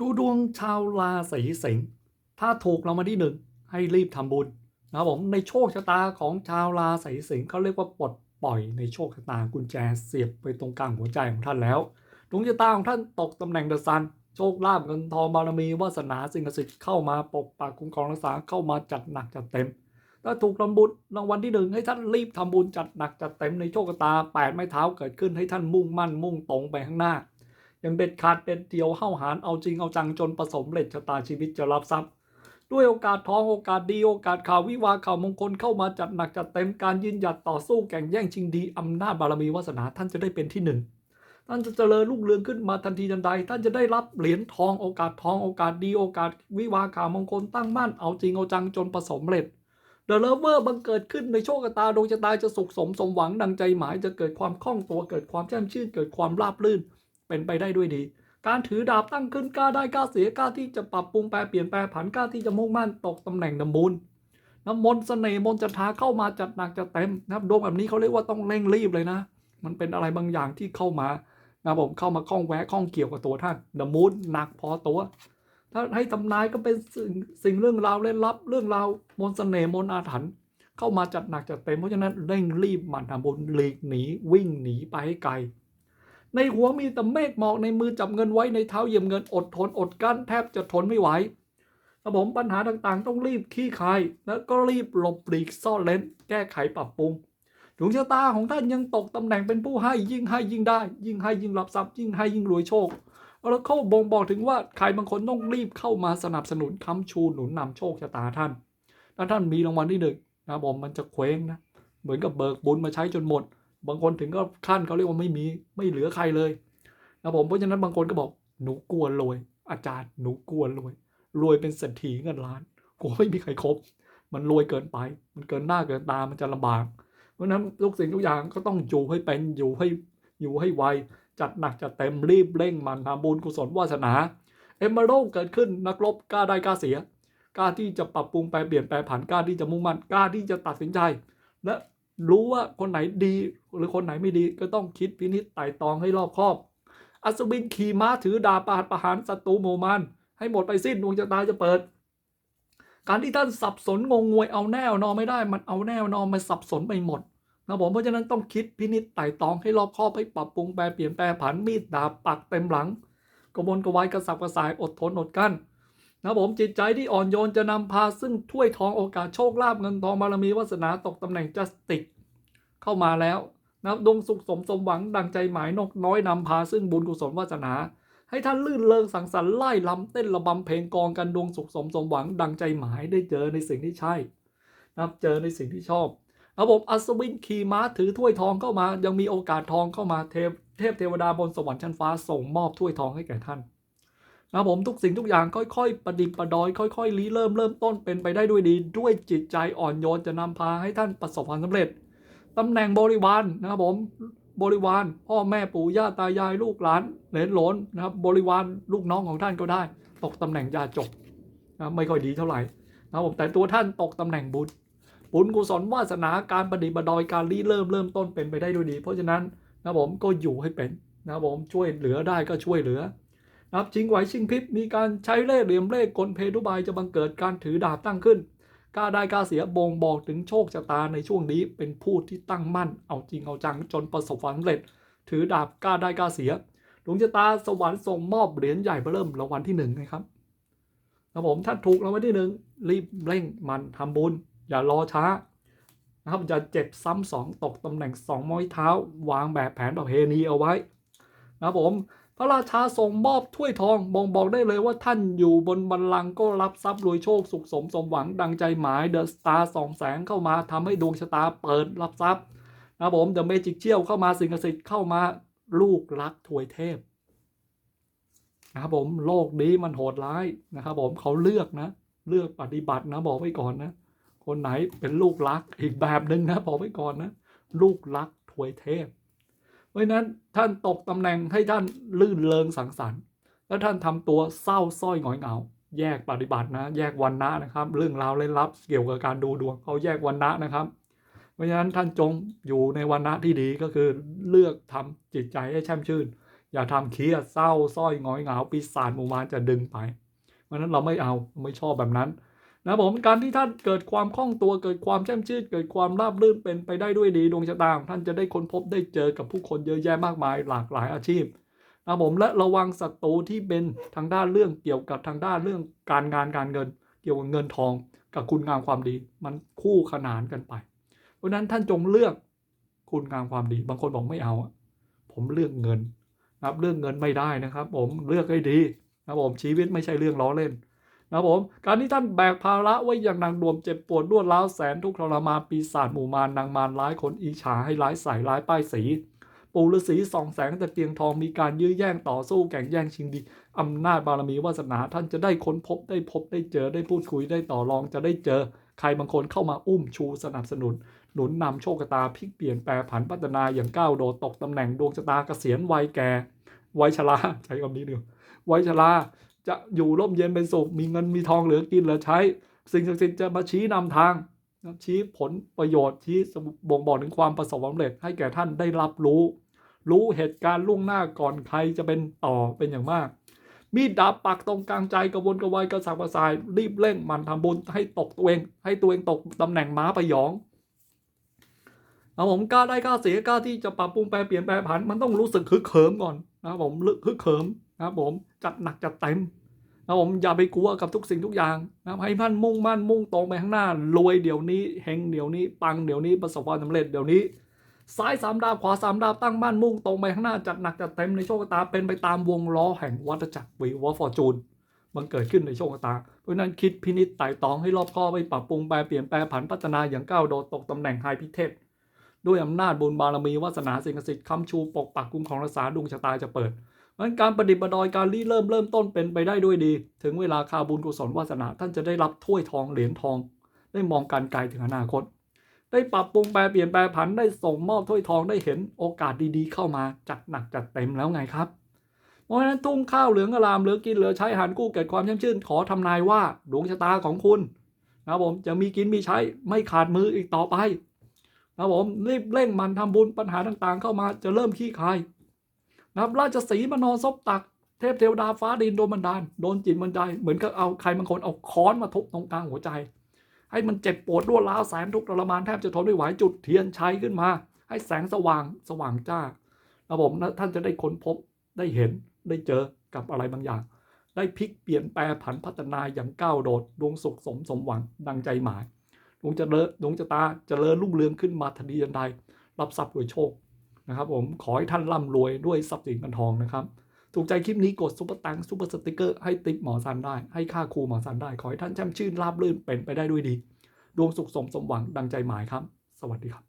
ดูดวงชาวราศีสิงห์ถ้าถูกรางวัลที่หนึ่งให้รีบทำบุญนะครับผมในโชคชะตาของชาวราศีสิงห์เขาเรียกว่าปลดปล่อยในโชคชะตากุญแจเสียบไปตรงกลางหัวใจของท่านแล้วดวงชะตาของท่านตกตำแหน่งเดอะซันโชคลาภเงินทองบารมีวาสนาสิ่งศักดิ์สิทธิ์เข้ามาปกปักคุ้มครองรักษาเข้ามาจัดหนักจัดเต็ม ถ้าถูกรางบุญรางวัลที่หนึ่งให้ท่านรีบทำบุญจัดหนักจัดเต็มในโชคชะตาแปดไม้เท้าเกิดขึ้นให้ท่านมุ่งมั่นมุ่งตรงไปข้างหน้า ย่างเด็ดขาดเด็ดเดียวเข้าหารเอาจริงเอาจังจนประสมเร็จชะตาชีวิตจะรับทรัพย์ ด้วยโอกาสทองโอกาสดีโอกาสข่าววิวาข่าวมงคลเข้ามาจัดหนักจัดเต็มการยืนหยัดต่อสู้แข่งแย่งชิงดีอำนาจบารมีวาสนาท่านจะได้เป็นที่หนึ่งท่านจะเจริญรุ่งเรืองขึ้นมาทันทีทันใด ท่านจะได้รับเหรียญทองโอกาสทองโอกาสดีโอกาสวิวาข่าวมงคลตั้งมั่นเอาจริงเอาจังจนประสมเร็จเดอะเลเวอร์บังเกิดขึ้นในโชคชะตาดวงชะตาจะสุขสมสมหวังดังใจหมายจะเกิดความคล่องตัวเกิดความแจ่มชื่นเกิดความราบรื่น เป็นไปได้ด้วยดี การถือดาบตั้งขึ้นกล้าได้กล้าเสียกล้าที่จะปรับปรุงแปลเปลี่ยนแปลผันกล้าที่จะมุ่งมั่นตกตำแหน่งดำมูลน้ำมนต์เสน่ห์มนต์จันทาเข้ามาจัดหนักจัดเต็มนะครับดวงแบบนี้เขาเรียกว่าต้องเร่งรีบเลยนะ มันเป็นอะไรบางอย่างที่เข้ามานะผมเข้ามาข้องแวะข้องเกี่ยวกับตัวท่านดมูลหนักพอตัว ถ้าให้ทำนายก็เป็นสิ่งสิ่งเรื่องราวเล่นลับ เรื่องราวมนต์เสน่ห์มนต์อาถรรพ์เข้ามาจัดหนักจัดเต็มเพราะฉะนั้นเร่งรีบหมั่นทำบุญหลีกหนีวิ่งหนีไปให้ไกล ในหัวมีแต่เมฆหมอกในมือจับเงินไว้ในเท้าเหยียบเงินอดทนอดกั้นแทบจะทนไม่ไหวครับผมปัญหาต่างๆ ต้องรีบขี้คายแล้วก็รีบหลบปลีกซ่อนเลนแก้ไขปรับปรุงดวงชะตาของท่านยังตกตำแหน่งเป็นผู้ให้ยิ่งให้ยิ่งได้ ยิ่งให้ยิ่งรับทรัพย์ยิ่งให้ยิ่งรวยโชคแล้วเขาบ่งบอกถึงว่าใครบางคนต้องรีบเข้ามาสนับสนุนค้ำชูหนุนนำโชคชะตาท่านถ้าท่านมีรางวัลที่หนึ่งนะผมมันจะเคว้งนะเหมือนกับเบิกบุญมาใช้จนหมด บางคนถึงก็ขั้นเขาเรียกว่าไม่มีไม่เหลือใครเลยนะผมเพราะฉะนั้นบางคนก็บอกหนูกลัวรวย อาจารย์หนูกลัวรวยรวยเป็นเศรษฐีเงินล้านกลัวไม่มีใครครบ มันรวยเกินไป มันเกินหน้าเกินตามันจะลำบาก เพราะฉะนั้นทุกสิ่งทุกอย่างก็ต้องอยู่ให้เป็นอยู่ให้อยู่ให้ไวจัดหนักจัดเต็มรีบเร่งมันทำบุญกุศลวาสนาเอมเบอร์เกิดขึ้นนักรบกล้าได้กล้าเสียกล้าที่จะปรับปรุงแปลเปลี่ยนแปลผันกล้าที่จะมุ่งมั่นกล้าที่จะตัดสินใจ และ รู้ว่าคนไหนดีหรือคนไหนไม่ดีก็ต้องคิดพินิจไต่ตองให้รอบคอบ อัศวินขี่ม้าถือดาบประหัตประหารศัตรูหมู่มานให้หมดไปสิ้นดวงชะตาจะเปิด การที่ท่านสับสนงงงวยเอาแนวนอนไม่ได้ มันเอาแนวนอนมันสับสนไปหมดนะผมเพราะฉะนั้นต้องคิดพินิจไต่ตองให้รอบคอบให้ปรับปรุงแปลเปลี่ยนแปลผันมีดดาบปักเต็มหลัง กระบวนกระวายกระสับกระส่ายอดทนอดกั้น นะผมจิตใจที่อ่อนโยนจะนำพาซึ่งถ้วยทองโอกาสโชคลาภเงินทองบารมีวาสนาตกตำแหน่งจัสติกเข้ามาแล้วนะดวงสุขสมสมหวังดังใจหมายนกน้อยนำพาซึ่งบุญกุศลวาสนา ให้ท่านลื่นเลิงสังสรรค์ไล่ลำเต้นระบำเพลงกองกันดวงสุขสมสมหวัง ดังใจหมายได้เจอในสิ่งที่ใช่นะเจอในสิ่งที่ชอบระบบอัศวินขี่ม้าถือถ้วยทองเข้ามา ยังมีโอกาสทองเข้ามาเทพเทพเทวดาบนสวรรค์ชั้นฟ้าส่งมอบถ้วยทองให้แก่ท่าน นะผมทุกสิ่งทุกอย่างค่อยๆ ประดิษฐ์ประดอย ค่อยๆรีเริ่มเริ่มต้นเป็นไปได้ด้วยดี ด้วยจิตใจอ่อนโยนจะนำพาให้ท่านประสบความสำเร็จตำแหน่งบริวารนะครับผมบริวารพ่อแม่ปู่ย่าตายายลูกหลานเหลนหลนนะครับบริวารลูกน้องของท่านก็ได้ ตกตำแหน่งยาจกนะไม่ค่อยดีเท่าไหร่นะครับผมแต่ตัวท่านตกตำแหน่งบุญบุญกุศลวาสนาการประดิษฐ์ประดอยการรีเริ่มเริ่มต้นเป็นไปได้ด้วยดี เพราะฉะนั้นนะผมก็อยู่ให้เป็นนะผมช่วยเหลือได้ก็ช่วยเหลือ นับชิงไหวชิงพริบมีการใช้เล่ห์เหลี่ยมเล่ห์กลเพทุบายจะบังเกิดการถือดาบตั้งขึ้นกล้าได้กล้าเสียบ่งบอกถึงโชคชะตาในช่วงนี้เป็นผู้ที่ตั้งมั่น เอาจริงเอาจังจนประสบความสำเร็จ ถือดาบกล้าได้กล้าเสียดวงชะตาสวรรค์ส่งมอบเหรียญใหญ่เริ่มรางวัลที่หนึ่งนะครับนะผมถ้าถูกรางวัลที่หนึ่งรีบเร่งมันทำบุญ อย่ารอช้านะครับจะเจ็บซ้ำสองตกตำแหน่งสองม้อยเท้า วางแบบแผนประเพณีเอาไว้ นะผม พระราชาทรงมอบถ้วยทองบ่งบอกได้เลยว่าท่านอยู่บนบัลลังก์ก็รับทรัพย์รวยโชคสุขสมสมหวังดังใจหมายเดอะสตาร์สองแสงเข้ามาทำให้ดวงชะตาเปิดรับทรัพย์นะผมเดอะเมจิกเชี่ยวเข้ามาสิ่งศักดิ์สิทธิ์เข้ามาลูกรักถวยเทพนะครับผมโลกนี้มันโหดร้ายนะครับผมเขาเลือกนะ เลือกปฏิบัตินะบอกไว้ก่อนนะ คนไหนเป็นลูกรักอีกแบบหนึ่งนะบอกไว้ก่อนนะ ลูกรักถวยเทพ ราะนั้นท่านตกตำแหน่งให้ท่านลื่นเลงสังสรรค์ แล้วท่านทำตัวเศร้าส้อยหงอยเหงา แยกปฏิบัตินะ แยกวันนะนะครับ เรื่องราวเล่นลับเกี่ยวกับการดูดวงเขาแยกวันนะนะครับ เพราะฉะนั้นท่านจงอยู่ในวันนะที่ดีก็คือเลือกทำจิตใจให้แช่มชื่น อย่าทำเครียดเศร้าสร้อยหงอยเหงาปีศาจมูมารจะดึงไป เพราะฉะนั้นเราไม่เอาไม่ชอบแบบนั้น นะผมการที่ท่านเกิดความคล่องตัวเกิดความแช่มชื่นเกิดความราบรื่นเป็นไปได้ด้วยดีดวงชะตางท่านจะได้ค้นพบได้เจอกับผู้คนเยอะแยะมากมายหลากหลายอาชีพนะผมและระวังศัตรูที่เป็นทางด้านเรื่องเกี่ยวกับทางด้านเรื่องการงานการเงิน เกี่ยวกับเงินทอง กับคุณงามความดี มันคู่ขนานกันไป เพราะนั้นท่านจงเลือกคุณงามความดี บางคนบอกไม่เอา ผมเลือกเงินนะครับเรื่องเงินไม่ได้นะครับ ผมเลือกให้ดีนะครับผมชีวิตไม่ใช่เรื่องล้อเล่น นะครับผม การที่ท่านแบกภาระไว้อย่างหนักหน่วงเจ็บปวดรวดร้าวแสนทุกข์ทรมานปีศาจหมู่มารนางมารร้ายคนอีฉาให้ร้ายใส่ร้ายป้ายสี ปู่ฤาษีส่องแสงตะเกียงทองมีการยื้อแย่งต่อสู้แข่งแย่งชิงดีอำนาจบารมีวาสนาท่านจะได้ค้นพบได้พบได้เจอได้พูดคุยได้ต่อรองจะได้เจอ ใครบางคนเข้ามาอุ้มชูสนับสนุน หนุนนำโชคชะตาพลิกเปลี่ยนแปลผันพัฒนาอย่างก้าวโดดตกตำแหน่งดวงชะตาเกษียณวัยแก่วัยชราใช้คำนี้เดียววัยชรา จะอยู่ร่มเย็นเป็นสุข มีเงินมีทองเหลือกินเหลือใช้ สิ่งศักดิ์สิทธิ์จะมาชี้นำทางชี้ผลประโยชน์ชี้บ่งบอกถึงความประสบความสำเร็จให้แก่ท่านได้รับรู้ รู้เหตุการณ์ล่วงหน้าก่อนใครจะเป็นต่อเป็นอย่างมาก มีดดาบปักตรงกลางใจกระวนกระวายกระสับกระส่ายรีบเร่งมันทำบุญให้ตกตัวเอง ให้ตัวเองตกตำแหน่งม้าพยองนะผมกล้าได้กล้าเสียกล้าที่จะปรับปรุงแปลเปลี่ยนแปลผันมันต้องรู้สึกฮึกเหิมก่อนนะครับผมฮึกเหิม นะครับผมจัดหนักจัดเต็มนะครับผมอย่าไปกลัวกับทุกสิ่งทุกอย่างนะครับให้มั่นมุ่งมั่นมุ่งตรงไปข้างหน้ารวยเดี๋ยวนี้เฮงเดี๋ยวนี้ปังเดี๋ยวนี้ประสบความสำเร็จเดี๋ยวนี้ ซ้ายสามดาวขวาสามดาวตั้งมั่นมุ่งตรงไปข้างหน้าจัดหนักจัดเต็มในโชคชะตาเป็นไปตามวงล้อแห่งวัฏจักรวีวอฟอร์จูนมันเกิดขึ้นในโชคชะตา เพราะนั้นคิดพินิจไต่ตองให้รอบคอบไปปรับปรุงแปลเปลี่ยนแปลผันพัฒนาอย่างก้าวโดดตกตำแหน่งไฮพิเทศด้วยอำนาจบุญบารมีวาสนาสิ่งศักดิ์สิทธิ์คำชูปกปักคุ้มของรักษาดวงชะตาจะเปิด นั้นการประดิษฐ์ประดอยการรีเริ่มเริ่มต้นเป็นไปได้ด้วยดี ถึงเวลาคาบุญกุศลวาสนา ท่านจะได้รับถ้วยทองเหรียญทอง ได้มองการไกลถึงอนาคต ได้ปรับปรุงแปลเปลี่ยนแปลผันได้ส่งมอบถ้วยทองได้เห็นโอกาสดีๆ เข้ามาจัดหนักจัดเต็มแล้วไงครับเพราะฉะนั้นทุ่งข้าวเหลืองอลามเหลือกินเหลือใช้หันกู้เกิดความช่มชื่นขอทำนายว่าดวงชะตาของคุณนะผมจะมีกินมีใช้ไม่ขาดมืออีกต่อไปนะผมรีบเร่งมันทำบุญปัญหาต่างๆ เข้ามาจะเริ่มขี้คาย นะครับราชสีมานอนซบตัก เทพเทวดาฟ้าดินโดนบันดาลโดนจิตบันดาลเหมือนกับเอาใครบางคนเอาค้อนมาทุบตรงกลางหัวใจ ให้มันเจ็บปวดรวดร้าวแสนทุกข์ทรมานแทบจะทนไม่ไหวจุดเทียนชัยขึ้นมา ให้แสงสว่างสว่างจ้าระบบนะท่านจะได้ค้นพบได้เห็นได้เจอกับอะไรบางอย่าง ได้พลิกเปลี่ยนแปลผันพัฒนาอย่างก้าวโดดดวงสุขสมสมหวังดังใจหมายดวงจะเลดวงจะตาเจะเลอรุ่งเรืองขึ้นมาทันทีทันใดรับทรัพย์โดยโชค นะครับผมขอให้ท่านร่ำรวยด้วยทรัพย์สินเงินทองนะครับ ถูกใจคลิปนี้กดซุปเปอร์ตังซุปเปอร์สติกเกอร์ให้ติปหมอซันได้ ให้ค่าครูหมอซันได้ ขอให้ท่านแช่มชื่นราบรื่นเป็นไปได้ด้วยดี ดวงสุขสมสมหวังดังใจหมายครับ สวัสดีครับ